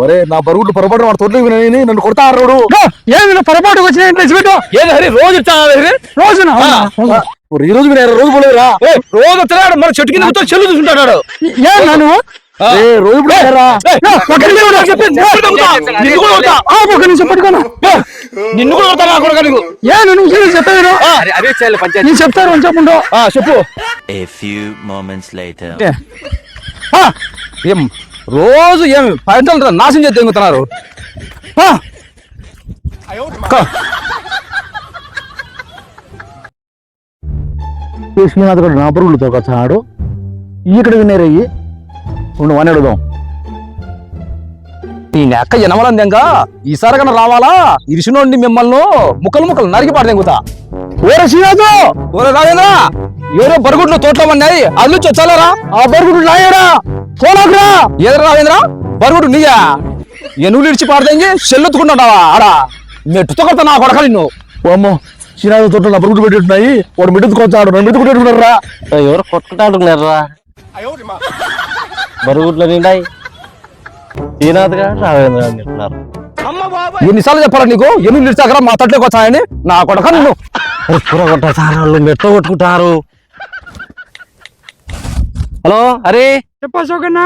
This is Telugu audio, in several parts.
ఒరే నా బరుగుడ్లు పొరపాటు వాడు వినని నన్ను కొడతా అన్నాడు ఏంది నా పొరపాటుకు వచ్చిన ఇంట్లో పెట్టు ఏది హరి రోజు రోజున? ఈ రోజు వినారు రోజు మన చెట్టు కింద చెల్లు చూసుకుంటాడు నువ్వు పట్టుకోను నిన్ను కూడా కొడతా నా కొడుకు నీకు. ఏ నువ్వు ఏం చెప్పాను అదే చేయాలి పంచాయతీ. నేను చెప్తాను అని చెప్పుండు ఆ, చెప్పు. A few moments later. ఆ, ఏం రోజు ఏం పంటలు నాశనం చేసి తెంగుతున్నారు ఆ, లక్ష్మీనాథ్ గారు నా బరుగులు తోకొచ్చాడు ఇక్కడ వినేరయ్యి ఉండు వాని అడుగుదాం. నీ నెక్క ఎనమలం దెంగ ఈసారి కన్నా రావాలా? ఇరిసినోండి మిమ్మల్ని ముక్కలు ముక్కలు నరికి పాడు దెంగుతా ఓరే శ్రీనాథు ఓరే రాజేంద్ర ఎవరో బరుగుడ్లు తోటలో ఉన్నాయి అది నుంచి వచ్చాలరా ఆ బరుగుడ్లు నాయరా పోనాకురా ఏదరా రాజేంద్ర బరుగుడు నీయా? ఎనుగులు ఇడిచి పాడదెంగి చెల్లెత్తుకుంటున్నావా? ఆడా మెట్టుతో కొడతా నా కొడక నిన్ను. ఓ అమ్మో శ్రీనాథ్ తోట నా బరుగులు పెట్టున్నాయి వాడు మిడ్డుకొచ్చాడు నన్ను మిడ్డుకుంటున్నారా ఎవరు కొట్టుకుంటాడుకున్నారా బరుగుడ్లు నిండాయి శ్రీనాథ్ గారు రాఘవేంద్ర గారు నింటున్నారు ఎన్నిసార్లు చెప్పాలా నీకు? ఎనుగులు ఇడిచాకరా మా తట్లోకి వచ్చాయని నా కొడక నిన్ను. కూర కొట్టారు వాళ్ళు మెట్ట కొట్టుకుంటారు. హలో అరే. చెప్పా సోకన్న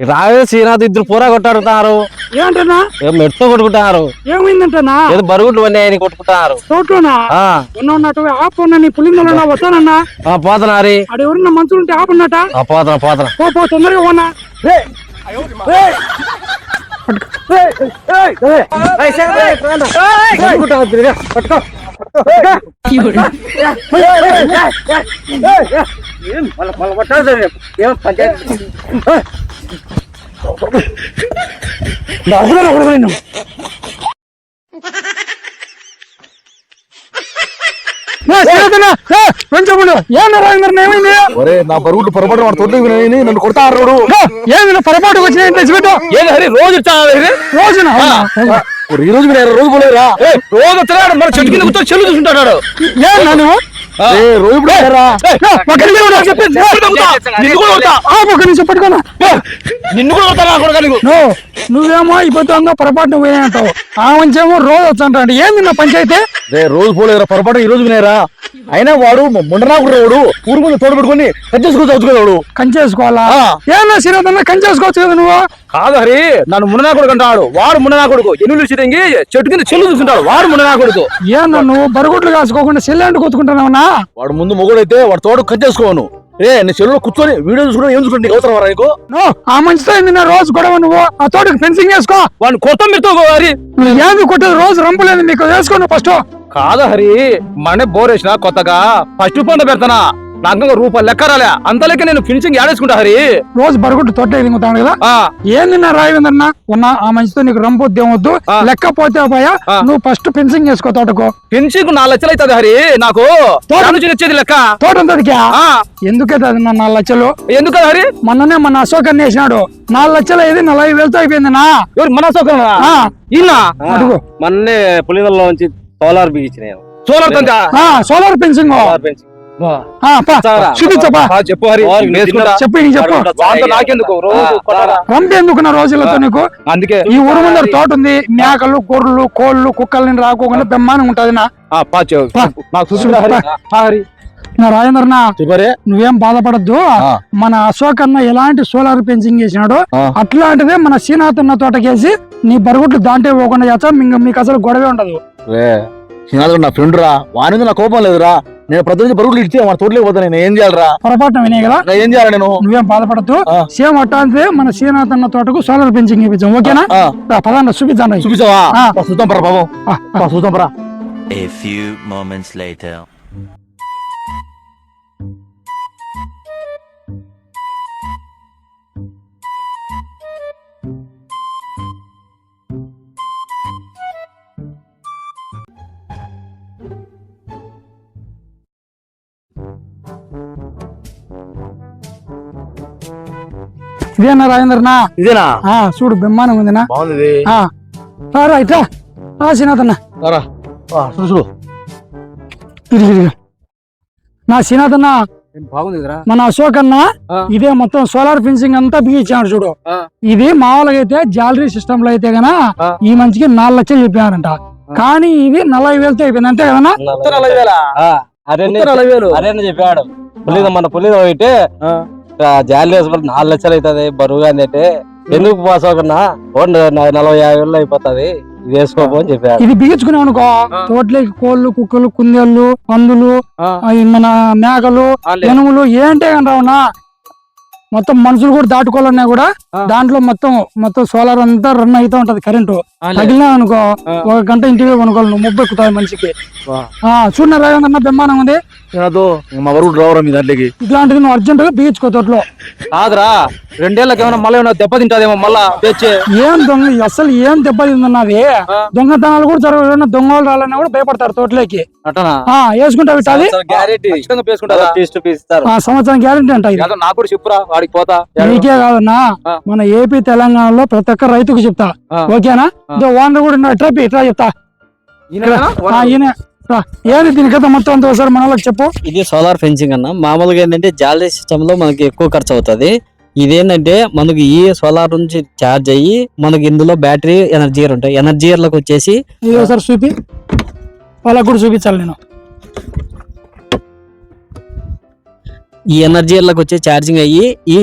రాఘవేంద్ర శ్రీనాథ్ ఇద్దరు పూర కొట్టాడుతున్నారు ఏంటన్నా ఏదో మెట్ట కొట్టుకుంటున్నారు ఏమైందంటనా ఏదో బరుగుడ్లు ఉన్నాయని కొట్టుకుంటున్నారు తోటలోనా? ఉన్నట్టు ఆపున్నా నీ పులిందలో వస్తానన్నా ఆ, పోతనారి ఆడ ఎవరన్నా మంచులు ఉంటే ఆపున్నట. ఆ, పోతన పోతన. పో పో తొందరగా పోనా. పంచాయతీ ఏమైంది ఒరే నా పొరపాటు వాడు నన్ను కొడతా పొరపాటుకు వచ్చిన ఇంట్లో పెట్టు ఏది హరి రోజు రోజున? ఈ రోజు వినారు రోజు పోలేరా ఏయ్, రోజు వస్తున్నాడు మన చెట్టు కింద కూర్చొని చెల్లు చూసుకుంటాడు నువ్వు రోజు. నిన్ను కూడా పట్టుకోను నిన్ను నువ్వేమో ఇప్పుడు పొరపాటున పోయినట్టావు ఆ మంచేమో రోజు వచ్చంటాడు ఏంది నా పంచాయతీ? రే రోజు పోలేరా పొరపాటు ఈ రోజు వినారా అయినా వాడు ముండనాకుడు వాడు ఊరు ముందు తోడు పెట్టుకుని కట్టేసుకుని చదువుకునేవాడు కంచేసుకోవాలా. ఏమన్నా సిరదన్నా కంచేసుకోవచ్చు కదా నువ్వు? కాదు హరి నన్ను ముననా కొడుకు అంటాడు. వాడు ముననా కొడుకు ఎనుగులు చిరంగి చెట్టు కింద చెల్లు చూసుకుంటాడు వాడు ముననా కొడుకు ఏమన్నా నువ్వు బరుగుడ్లు కాసుకోకుండా సెల్లాంటి కొట్టుకుంటున్నావునా వాడు ముందు మొగుడైతే వాడు తోడు కట్టేసుకోను ఏ నీ చెల్లు కూర్చొని వీడియో చూసుకుని ఏం చూసుకుంటే అవసరం రా నీకు? ఆ మంచితో ఏంది నా రోజు గొడవ నువ్వు? ఆ తోటకి ఫెన్సింగ్ వేసుకో. వాడిని కొత్త హరి. నువ్వు ఏంది కొట్టేది? రోజు రంపులేదు నీకు. వేసుకో నువ్వు ఫస్ట్ కాదు హరి మనే బోర్ వేసిన కొత్తగా. ఫస్ట్ పంట పెడతానా? నాకు రూపాయలు లెక్క రాలే. అంత లెక్క నేను ఫినిషింగ్ యాడేసుకుంటా హరి. రోజు బరుగుడ్డు తోట ఎదుగుతాను కదా? ఆ. ఏంది నా రాయవేంద్రన్న ఉన్నా ఆ మంచితో నీకు రంపొద్దు ఏమొద్దు ఆ. లెక్క పోతే పోయా. నువ్వు ఫస్ట్ ఫెన్సింగ్ వేసుకో తోటకు. ఫినిషింగ్ నాలుగు లక్షలు అవుతుంది హరి నాకు. దాని నుంచి వచ్చేది లెక్క. తోట ఎందుకైతే అది నా నాలుగు లక్షలు? ఎందుకు హరి? మొన్ననే మన అశోక్ అన్న వేసినాడు. నాలుగు లక్షలు అయింది నలభై వేలతో అయిపోయింది నా. మన. ఇన్నా అడుగు మొన్నే పులిదల్లో నుంచి సోలార్ సోలార్ తంతా ఆ సోలార్ ఫెన్సింగ్. సోలార్ పెంచి ఆ, పా. చూపించపా ఆ, చెప్పు హరి నాకెందుకు? నా రోజులతో నీకు? అందుకే. ఈ ఊరు ముందర తోట ఉంది మేకలు గొర్రెలు కోళ్ళు కుక్కల్ని రాకోకుండా బ్రహ్మాండంగా ఉంటది నా. హరి. నా రాజేంద్రన నువ్వేం బాధపడద్దు. మన అశోక్ అన్న ఎలాంటి సోలార్ ఫెన్సింగ్ చేసినాడు. అట్లాంటిదే మన శ్రీనాథ్ అన్న తోటకేసి నీ బరుగుడ్లు దాంటే పోకుండా చేస్తాం మీకు అసలు గొడవే ఉండదు. రే శ్రీనాథ్ నా ఫ్రెండ్ రా. వాని మీద నా కోపం లేదురా. నేను ప్రతి రోజు బరుగులు ఇస్తే మన తోటలోకి పోతా నేను. ఏం చేయాలరా? పొరపాటున వినే కదా? నా ఏం చేయాలి నేను? నువ్వేం బాధపడద్దు. సేమ్ అట్టాంటిదే మన శ్రీనాథ్ అన్న తోటకు సోలార్ ఫెన్సింగ్ ఇప్పించాం. ఓకేనా? పదాన్ని చూపించండి. చూపించావా? చూద్దాం పరా బాబు. చూద్దాం పరా. A few moments later. ఇదేనా రాజేంద్రనా? ఇదేనా? ఆ, చూడు బ్రహ్మాండంగా ఉందినా? బాగుంది ఆ, రారా ఇట్లా రా శ్రీనాథ్ అన్న రా. చూడు చూడు. నా శ్రీనాథ్ అన్న బాగుంది కదరా మన అశోక్ అన్న. ఇదే మొత్తం సోలార్ ఫెన్సింగ్ అంతా బిగించాడు చూడు. ఇది మామూలుగా అయితే జాలరీ సిస్టమ్లో అయితే గన. ఈ మంచికి నాలుగు లక్షలు చెప్పారంట కానీ ఇది నలభై వేలతో అయిపోయింది. అంతే ఉత్తర నలభై వేల? అరే చెప్పాడు. పులిద మన పులిద పోయితే ఆ. జాలి వేసుకుని నాలుగు లక్షలు అవుతుంది బరువుగా అంటే ఎందుకు పాస్ న- నలభై యాభై వేలు అయిపోతుంది ఇది వేసుకోపో అని చెప్పాడు ఇది బిగించుకున్నాం అనుకో. తోటలోకి కోళ్ళు కుక్కలు కుందేళ్ళు పందులు మన మేకలు. ఎనుములు ఏంటే కానీ రావునా మొత్తం మనుషులు కూడా దాటుకోవాలన్నా కూడా. దాంట్లో మొత్తం మొత్తం సోలార్ అంతా రన్ అవుతూ ఉంటది కరెంటు. తగిలినా అనుకో. ఒక గంట ఇంటికి కొనుక్కోవాలి నువ్వు ముప్పై ఎక్కుతాయి మనిషికి చూడన్నా రాజేంద్రన్న బ్రహ్మాండం ఉంది శ్రీనాథ్ మా వరకు రావరా మీ దాంట్లోకి? ఇట్లాంటిది నువ్వు అర్జెంట్గా బిగించుకో తోటలో. కాదురా రెండేళ్ళకి ఏమైనా మళ్ళీ ఏమైనా దెబ్బ తింటాదేమో మళ్ళా తెచ్చే ఏం దొంగ అసలు ఏం దెబ్బతిందన్నది ఆ. దొంగతనాలు కూడా ఏమన్నా దొంగలు రాలన్నా కూడా భయపడతారు తోటలోకి. అట్టనా? ఆ వేసుకుంటావు ఇట్లా అది? గ్యారెంటీ. ఖచ్చితంగా పేసుకుంటారా పీస్ టు పీస్ ఇస్తారు. ఆ సంవత్సరం గ్యారంటీ అంట ఇది. ఏదో నాకు కూడా చెప్పురా వాడికి పోతా. నీకే కాదన్నా. మన ఏపీ తెలంగాణలో ప్రతి ఒక్క రైతుకు చెప్తా. ఓకేనా? ఓనర్ కూడా ఉన్నాడు ట్రప్ ఇట్లా చెప్తా. ఈయన. ఏది దీని కథ మొత్తం అంతా ఒకసారి మన చెప్పు. ఇది సోలార్ ఫెన్సింగ్ అన్న. మామూలుగా ఏంటంటే జాలరీ సిస్టమ్లో మనకి ఎక్కువ ఖర్చు అవుతుంది. ఇదేంటంటే మనకి ఈ సోలార్ నుంచి ఛార్జ్ అయ్యి మనకి ఇందులో బ్యాటరీ ఎనర్జీర్ ఉంటాయి. ఎనర్జీర్లకు వచ్చేసి ఇది ఒకసారి చూపి. వాళ్ళకి కూడా చూపించాలి నేను. ఈ ఎనర్జీర్లకు వచ్చే ఛార్జింగ్ అయ్యి ఈ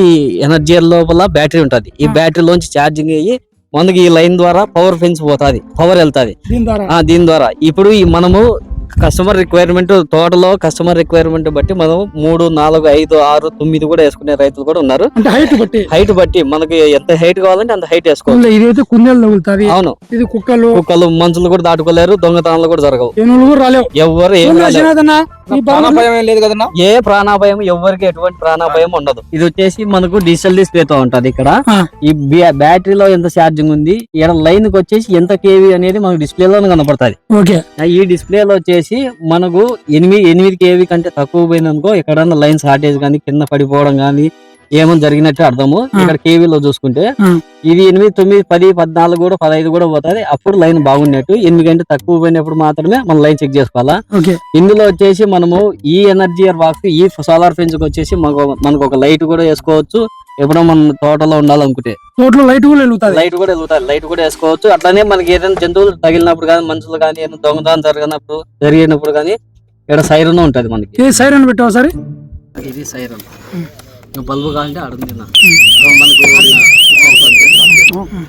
ఎనర్జీర్ లోపల బ్యాటరీ ఉంటది. ఈ బ్యాటరీలోంచి ఛార్జింగ్ అయ్యి మనకి ఈ లైన్ ద్వారా పవర్ ఫెన్స్ పోతాది. పవర్ వెళ్తాది. దీని ద్వారా. ఆ దీని ద్వారా. ఇప్పుడు ఈ మనము కస్టమర్ రిక్వైర్మెంట్ తోటలో కస్టమర్ రిక్వైర్మెంట్ బట్టి మనం మూడు నాలుగు ఐదు ఆరు తొమ్మిది కూడా వేసుకునే రైతులు కూడా ఉన్నారు. అంటే హైట్ బట్టి? హైట్ బట్టి మనకి ఎంత హైట్ కావాలంటే అంత హైట్ ఇదైతే కుందేలు తగులుతుంది అవును. ఇది కుక్కలు. కుక్కలు మనుషులు కూడా దాటుకోలేరు దొంగతనాలు కూడా జరగవు. ఏం ఏం లేదు కదన్నా? ఏ ప్రాణాపాయం ఎవరికి ఎటువంటి ప్రాణాపాయం ఉండదు. ఇది వచ్చేసి మనకు డిజిటల్ డిస్ప్లే తో ఉంటది ఇక్కడ. ఈ బ్యా- బ్యాటరీలో ఎంత ఛార్జింగ్ ఉంది ఇక్కడ లైన్కి వచ్చేసి ఎంత కేవీ అనేది మనకు డిస్ప్లే లో కనపడుతుంది. ఓకే. ఈ డిస్ప్లే లో వచ్చేసి మనకు ఎనిమిది ఎనిమిది కేవీ కంటే తక్కువ పోయిందనుకో ఎక్కడన్నా లైన్ షార్టేజ్ కానీ కింద పడిపోవడం కానీ ఏమో జరిగినట్టు అర్థము. ఇక్కడ కేవీలో చూసుకుంటే. ఇది ఎనిమిది తొమ్మిది పది పద్నాలుగు కూడా పదహైదు కూడా పోతుంది. అప్పుడు లైన్ బాగున్నట్టు ఎనిమిది కంటే తక్కువ పోయినప్పుడు మాత్రమే మనం లైన్ చెక్ చేసుకోవాలా? ఇందులో వచ్చేసి మనము ఈ ఎనర్జీ బాక్స్ ఈ సోలార్ ఫెన్స్ వచ్చేసి మనకు మనకు ఒక లైట్ కూడా వేసుకోవచ్చు. ఎప్పుడో మన తోటలో ఉండాలనుకుంటే. తోటలో లైట్ కూడా వెలుగుతుంది. లైట్ కూడా వెళ్తాయి లైట్ కూడా వేసుకోవచ్చు. అట్లానే మనకి ఏదైనా జంతువులు తగిలినప్పుడు కానీ మనుషులు కానీ ఏదైనా దొంగతనం జరిగినప్పుడు జరిగినప్పుడు కానీ ఇక్కడ సైరన్ ఉంటది మనకి. ఏ సైరన్ పెట్టావు సరే? ఇది సైరన్ బల్బు కావాలంటే అడుగుంది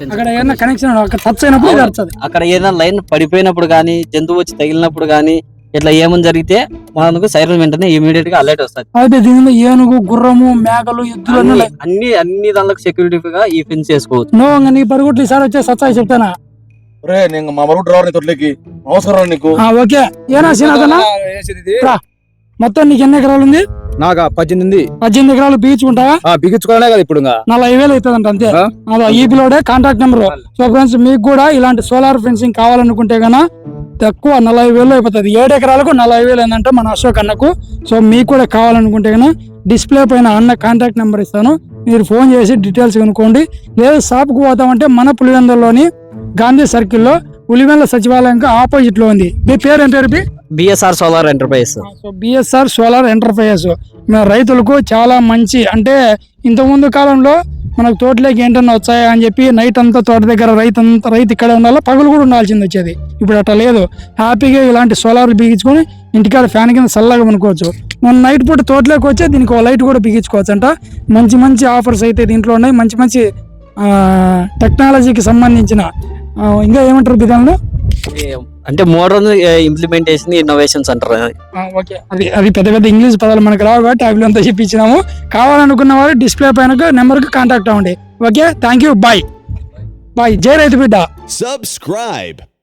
అక్కడ ఏదైనా కనెక్షన్ అక్కడ టచ్ అయినప్పుడు అక్కడ ఏదైనా లైన్ పడిపోయినప్పుడు కానీ జంతువు వచ్చి తగిలినప్పుడు కానీ ఇట్లా ఏమని జరిగితే మనకు సైరన్ వెంటనే ఇమీడియట్గా అలర్ట్ వస్తుంది. అయితే దీనిలో ఏనుగు గుర్రము మేకలు ఎద్దులు అన్నీ అన్ని దానిలో సెక్యూరిటీ గా ఈ ఫెన్స్ చేసుకోవచ్చు. నో నీ పరుగుట్లు ఈసారి వచ్చే సత్సాయి చెప్తానా? రే నేను మా వరకు రావరా నీ తొట్లోకి నమస్కారం నీకు. ఆ, ఓకే. ఏనా. రా. మొత్తం నీకు ఎన్ని ఎకరాలు ఉంది? నాకా పద్దెనిమిది పద్దెనిమిది ఎకరాలు బీచుకుంటావా ఆ బిగించుకోవాలనే కదా ఇప్పుడు నలభై వేలు అవుతుంది అంతే. ఆ? అదో ఈపీలోడే కాంటాక్ట్ నెంబర్ సో ఫ్రెండ్స్ మీకు కూడా ఇలాంటి సోలార్ ఫెన్సింగ్ కావాలనుకుంటే గన తక్కువ నలభై వేలు అయిపోతుంది. ఏడు ఎకరాలకు నలభై వేలు ఏంటంటే మన అశోక్ అన్నకు. సో మీకు కూడా కావాలనుకుంటే గన డిస్ప్లే పైన అన్న కాంటాక్ట్ నెంబర్ ఇస్తాను. మీరు ఫోన్ చేసి డీటెయిల్స్ కనుక్కోండి. లేదు షాప్కి పోతామంటే మన పులివెందులోని గాంధీ సర్కిల్లో పులివెందుల సచివాలయంకి ఆపోజిట్లో ఉంది. మీ పేరు ఏం పేరు B? BSR solar enterprise so BSR solar enterprises మన రైతులకు చాలా మంచి అంటే ఇంతకుముందు కాలంలో మనకు తోటలోకి ఏంటన్నా వచ్చాయా అని చెప్పి నైట్ అంతా తోట దగ్గర రైతు అంతా రైతు ఇక్కడే ఉండాలి? పగలు కూడా ఉండాల్సింది వచ్చేది. ఇప్పుడు అట్లా లేదు. హ్యాపీగా ఇలాంటి సోలార్ బిగించుకొని ఇంటికాడ ఫ్యాన్ కింద చల్లగా అనుకోవచ్చు మనం నైట్ పూట తోటలోకి వచ్చే దీనికి ఒక లైట్ కూడా బిగించుకోవచ్చు అంట మంచి మంచి ఆఫర్స్ అయితే దీంట్లో ఉన్నాయి. మంచి మంచి టెక్నాలజీకి సంబంధించిన ఇంకా ఏమంటారు విధానంలో అంటే మోడర్న్ ఇంప్లిమెంటేషన్ ఇన్నోవేషన్స్ అంటారు. ఆ, ఓకే. అది అది పెద్ద పెద్ద ఇంగ్లీష్ పదాలు మనకు రావు కాబట్టి అవి అంతా చెప్పించినాము కావాలనుకున్న వారు డిస్ప్లే పైన నెంబర్కి కాంటాక్ట్ అవ్వండి. Okay? Thank you bye bye జై రైతు బిడ్డ. Subscribe.